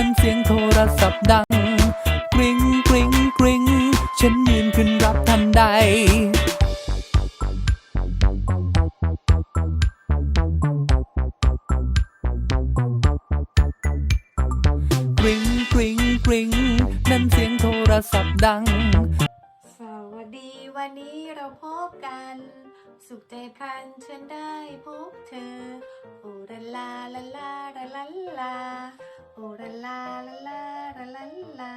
นั้นเสียงโทรศัพท์ดัง กริ๊งกริ๊งกริ๊งฉันยืนขึ้นรับทันใด กริ๊งกริ๊งกริ๊งนั่นเสียงโทรศัพท์ดัง สวัสดีวันนี้เราพบกัน สุขใจพลันฉันได้พบเธอ โอราลาลาลาลาลาลาโอราลาลาลาลาลาลา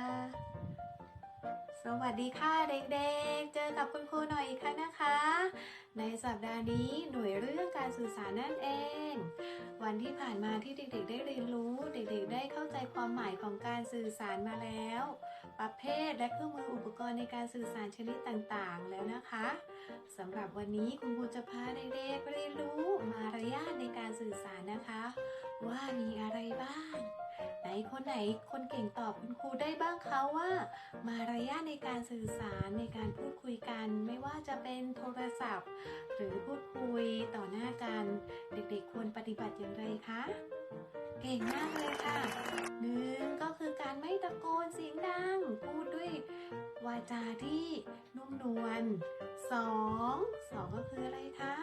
สวัสดีค่ะเด็กๆ เจอกับคุณครูหน่อยอีกครั้งนะคะ ในสัปดาห์นี้หน่วยเรื่องการสื่อสารนั่นเอง วันที่ผ่านมาที่เด็กๆ ได้เรียนรู้ เด็กๆ ได้เข้าใจความหมายของการสื่อสารมาแล้ว ประเภทและเครื่องมืออุปกรณ์ในการสื่อสารชนิดต่างๆ แล้วนะคะสำหรับวันนี้คุณครูจะพาเด็กๆเรียนรู้มารยาทในการสื่อสารนะคะ ว่ามีอะไรบ้าง ไหนคนไหนคนเก่งตอบคุณครูได้บ้างคะว่า มารยาทในการสื่อสารในการพูดคุยกัน ไม่ว่าจะเป็นโทรศัพท์ หรือพูดคุยต่อหน้ากัน เด็กๆควรปฏิบัติอย่างไรคะเก่งมากเลยค่ะหนึ่งก็คือการไม่ตะโกนเสียงดัง พูดด้วยวาจาที่นุ่มนวลสองสองก็คืออะไรคะ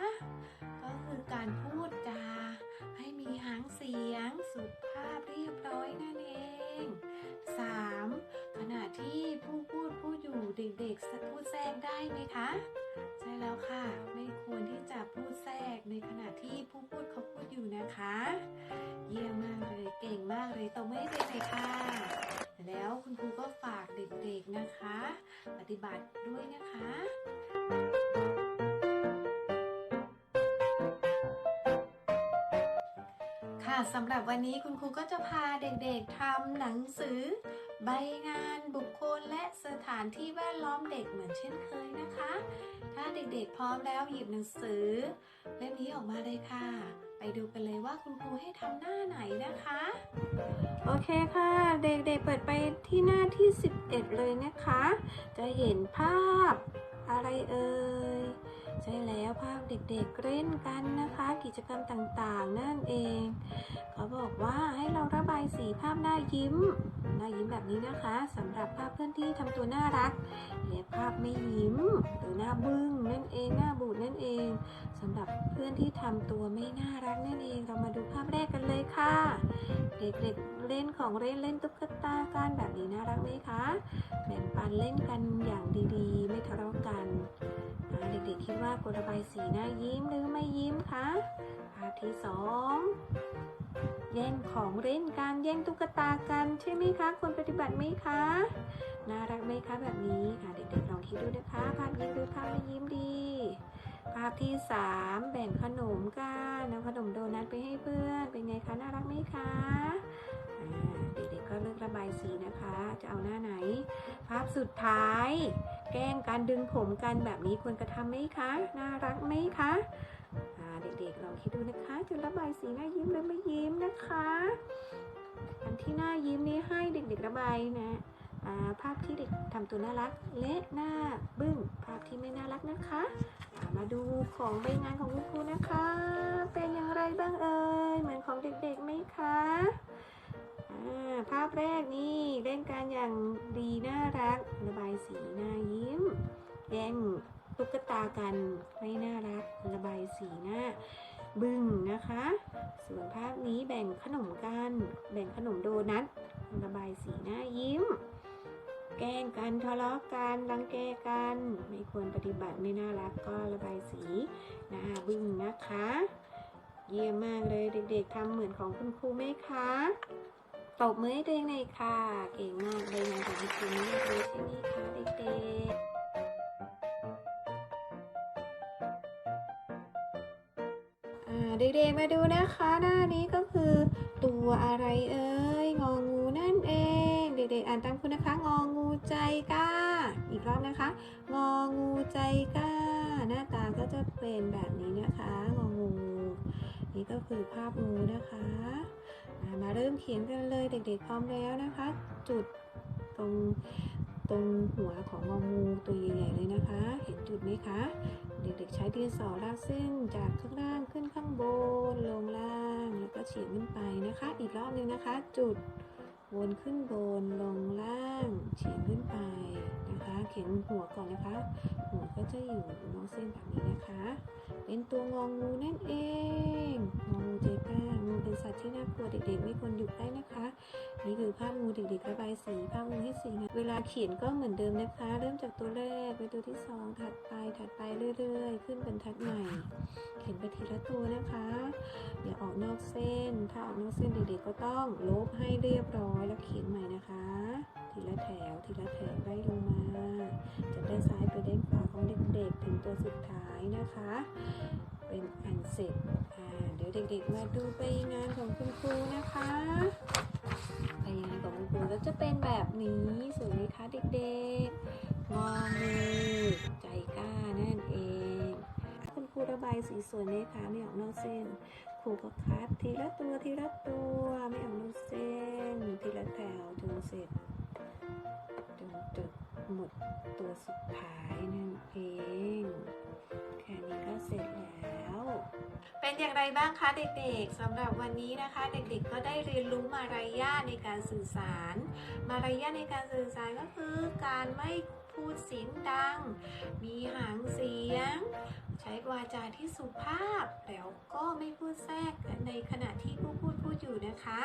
เด็กพูดแทรกได้ไหมคะ ใช่แล้วค่ะ ไม่ควรที่จะพูดแทรกในขณะที่ผู้พูดเขาพูดอยู่นะคะ เยี่ยมมากเลยเก่งมากเลยตบมือให้เด็กเลยค่ะ แล้วคุณครูก็ฝากเด็กๆนะคะ ปฏิบัติด้วยนะคะค่ะสำหรับวันนี้คุณครูก็จะพาเด็กๆทำหนังสือ ใบงานบุคคลและสถานที่แวดล้อมเด็กเหมือนเช่นเคยนะคะ ถ้าเด็กๆพร้อมแล้วหยิบหนังสือเล่มนี้ออกมาเลยค่ะ ไปดูกันเลยว่าคุณครูให้ทำหน้าไหนนะคะ โอเคค่ะ เด็กๆเปิดไปที่หน้าที่ 11 เลยนะคะ จะเห็นภาพ อะไรเอ่ยใช่แล้วภาพเด็กๆเล่นกันนะคะ กิจกรรมต่างๆนั่นเอง เขาบอกว่าให้เราระบายสีภาพหน้ายิ้มหน้ายิ้มแบบนี้นะคะสำหรับภาพเพื่อนที่ทำตัวน่ารักและภาพไม่ยิ้มหรือหน้าบึ้งนั่นเองหน้าบูดนั่นเองสำหรับเพื่อนที่ทำตัวไม่น่ารักนั่นเอง เรามาดูภาพแรกกันเลยค่ะ เด็กๆ เล่นของเล่นเล่นตุ๊กตากันแบบนี้น่ารักไหมคะแบ่งปันเล่นกันอย่างดีๆ ไม่ทะเลาะกันเด็กๆคิดว่าควระบายสีหน้ายิ้มหรือไม่ยิ้มคะภาพที่สองแย่งของเล่นกันแย่งตุ๊กตากันใช่ไหมคะควรปฏิบัติไหมคะน่ารักไหมคะแบบนี้ค่ะเด็กๆลองคิดดูนะคะภาพยิ้มหรือภาพไม่ยิ้มดี ภาพที่สามแบ่งขนมกันนำขนมโดนัทไปให้เพื่อนเป็นไงคะน่ารักไหมคะ เด็กๆก็เลือกระบายสีนะคะ จะเอาหน้าไหน ภาพสุดท้าย แกล้งการดึงผมกันแบบนี้ควรกระทำไหมคะ น่ารักไหมคะเด็กๆลองคิดดูนะคะจะระบายสีหน้ายิ้มหรือไม่ยิ้มนะคะอันที่หน้ายิ้มนี้ให้เด็กๆระบายนะาภาพที่เด็กทำตัวน่ารักและหน้าบึ้งภาพที่ไม่น่ารักนะคะามาดูของใบงานของคุณครูนะคะ เป็นอย่างไรบ้างเอ่ยเหมือนของเด็กๆไหมคะ ภาพแรกนี่เล่นกันอย่างดีน่ารัก ระบายสีหน้ายิ้มแย่งตุ๊กตากันไม่น่ารัก ระบายสีหน้าบึ้งนะคะ ส่วนภาพนี้แบ่งขนมกัน แบ่งขนมโดนัทระบายสีหน้ายิ้ม แกล้งกันทะเลาะกันรังแกกัน ไม่ควรปฏิบัติไม่น่ารักก็ระบายสีหน้าบึ้งนะคะ เยี่ยมมากเลยเด็กๆทำเหมือนของคุณครูไหมคะ ตบมือให้ตัวเองหน่อยค่ะ เก่งมากเลยงานของคุณนี่เลยใช่ไหมคะเด็กๆอ่าเด็กๆมาดูนะคะ หน้านี้ก็คือตัวอะไรเอ่ยงองูนั่นเอง เด็กๆอ่านตามคุณนะคะงองูใจกล้า อีกรอบนะคะงองูใจกล้า หน้าตาก็จะเป็นแบบนี้นะคะงองู นี่ก็คือภาพงูนะคะ มาเริ่มเขียนกันเลยเด็กๆพร้อมแล้วนะคะ จุดตรงตรงหัวของงองูตัวใหญ่ๆเลยนะคะ เห็นจุดไหมคะ เด็กๆใช้ดินสอลากเส้นจากข้างล่างขึ้นข้างบนลงล่างแล้วก็เฉียงขึ้นไปนะคะ อีกรอบหนึงนะคะ จุดวนขึ้นบนลงล่างเฉียงขึ้นไปนะคะ เขียนหัวก่อนนะคะ หัวก็จะอยู่นอกเส้นแบบนี้นะคะ เป็นตัวงองูนั่นเองงองูใจกล้างูเป็ นี่คือภาพงูเด็กๆระบายสีภาพงูให้สีนะเวลาเขียนก็เหมือนเดิมนะคะ เริ่มจากตัวแรกไปตัวที่สองถัดไปถัดไปเรื่อยๆ ขึ้นบรรทัดใหม่ เขียนไปทีละตัวนะคะอย่าออกนอกเส้น ถ้าออกนอกเส้นเด็กๆก็ต้องลบให้เรียบร้อยแล้วเขียนใหม่นะคะ ทีละแถวทีละแถวไล่ลงมาจากด้านซ้ายไปด้านขวาของเด็กๆ ถึงตัวสุดท้ายนะคะ เป็นอันเสร็จเดี๋ยวเด็กๆมาดูไปงานของคุณครูนะคะ ไปงานของคุณครูก็จะเป็นแบบนี้สวยไหมคะเด็กๆงอมือใจกล้านั่นเอง คุณครูระบายสีสวยไหมคะไม่ออกนอกเส้น ครูก็คัดทีละตัวทีละตัวไม่ออกนอกเส้น ทีละแถวจนเสร็จจนจุดหมดตัวสุดท้ายนั่นเองแค่นี้ก็เสร็จ เป็นอย่างไรบ้างคะเด็กๆสำหรับวันนี้นะคะ เด็กๆก็ได้เรียนรู้มารยาทในการสื่อสาร มารยาทในการสื่อสารก็คือการไม่พูดเสียงดัง มีหางเสียง ใช้วาจาที่สุภาพ แล้วก็ไม่พูดแทรกในขณะที่ผู้พูดพูดอยู่นะคะ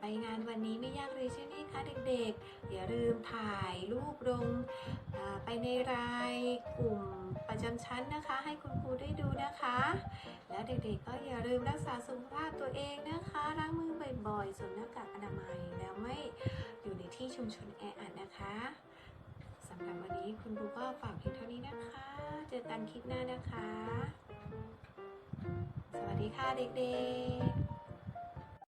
ไปงานวันนี้ไม่ยากเลยใช่ไหมคะเด็กๆ อย่าลืมถ่ายรูปลงไปในรายกลุ่มประจำชั้นนะคะ ให้คุณครูได้ดูนะคะ แล้วเด็กๆก็อย่าลืมรักษาสุขภาพตัวเองนะคะล้างมือบ่อยๆสวมหน้ากากอนามัยแล้วไม่อยู่ในที่ชุมชนแออัดนะคะสำหรับวันนี้คุณครูก็ฝากเพียงเท่านี้นะคะ เจอกันคลิปหน้านะคะ สวัสดีค่ะเด็กๆ